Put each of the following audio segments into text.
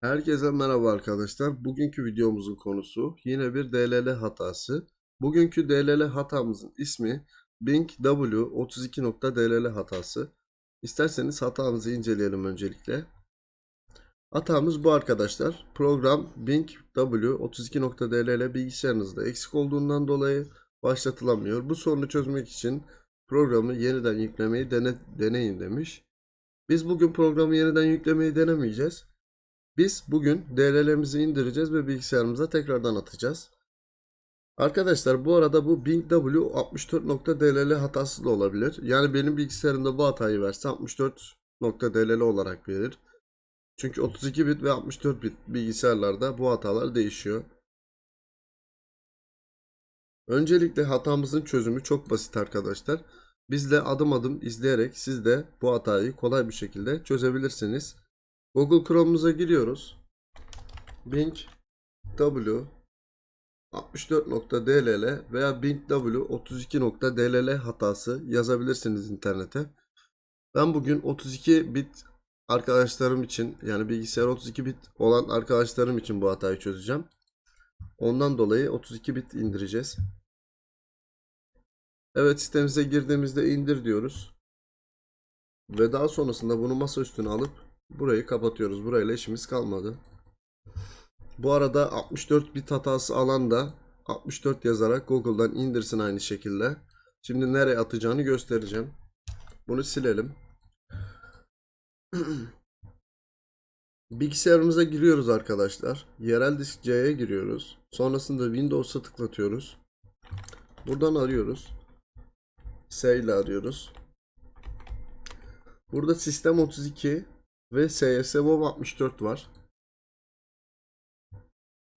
Herkese merhaba arkadaşlar. Bugünkü videomuzun konusu yine bir DLL hatası. Bugünkü DLL hatamızın ismi Bing W32.dll hatası. İsterseniz hatamızı inceleyelim öncelikle. Hatamız bu arkadaşlar. Program Bing W32.dll bilgisayarınızda eksik olduğundan dolayı başlatılamıyor. Bu sorunu çözmek için programı yeniden yüklemeyi dene, deneyin demiş. Biz bugün programı yeniden yüklemeyi denemeyeceğiz. Biz bugün DLL'mizi indireceğiz ve bilgisayarımıza tekrardan atacağız. Arkadaşlar bu arada bu Bing W64.dll hatası da olabilir. Yani benim bilgisayarımda bu hatayı verse 64.dll olarak verir. Çünkü 32 bit ve 64 bit bilgisayarlarda bu hatalar değişiyor. Öncelikle hatamızın çözümü çok basit arkadaşlar. Biz de adım adım izleyerek siz de bu hatayı kolay bir şekilde çözebilirsiniz. Google Chrome'umuza giriyoruz. Bing W 64.dll veya Bing W 32.dll hatası yazabilirsiniz internete. Ben bugün 32 bit arkadaşlarım için yani bilgisayar 32 bit olan arkadaşlarım için bu hatayı çözeceğim. Ondan dolayı 32 bit indireceğiz. Evet sitemize girdiğimizde indir diyoruz. Ve daha sonrasında bunu masa üstüne alıp burayı kapatıyoruz. Burayla işimiz kalmadı. Bu arada 64 bit hatası alan da 64 yazarak Google'dan indirsin aynı şekilde. Şimdi nereye atacağını göstereceğim. Bunu silelim. Bilgisayarımıza giriyoruz arkadaşlar. Yerel disk C'ye giriyoruz. Sonrasında Windows'a tıklatıyoruz. Buradan arıyoruz. S ile arıyoruz. Burada Sistem 32 ve SYS WoW 64 var.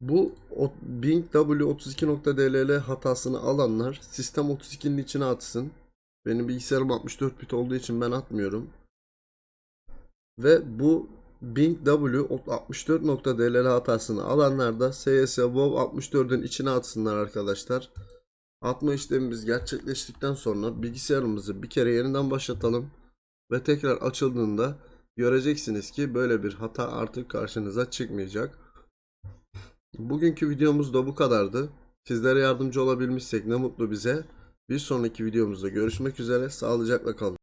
Bu Bing W32.dll hatasını alanlar Sistem 32'nin içine atsın. Benim bilgisayarım 64 bit olduğu için ben atmıyorum. Ve bu Bing W64.dll hatasını alanlar da SYS WoW 64'ün içine atsınlar arkadaşlar. Atma işlemimiz gerçekleştikten sonra bilgisayarımızı bir kere yeniden başlatalım ve tekrar açıldığında göreceksiniz ki böyle bir hata artık karşınıza çıkmayacak. Bugünkü videomuz da bu kadardı. Sizlere yardımcı olabilmişsek ne mutlu bize. Bir sonraki videomuzda görüşmek üzere. Sağlıcakla kalın.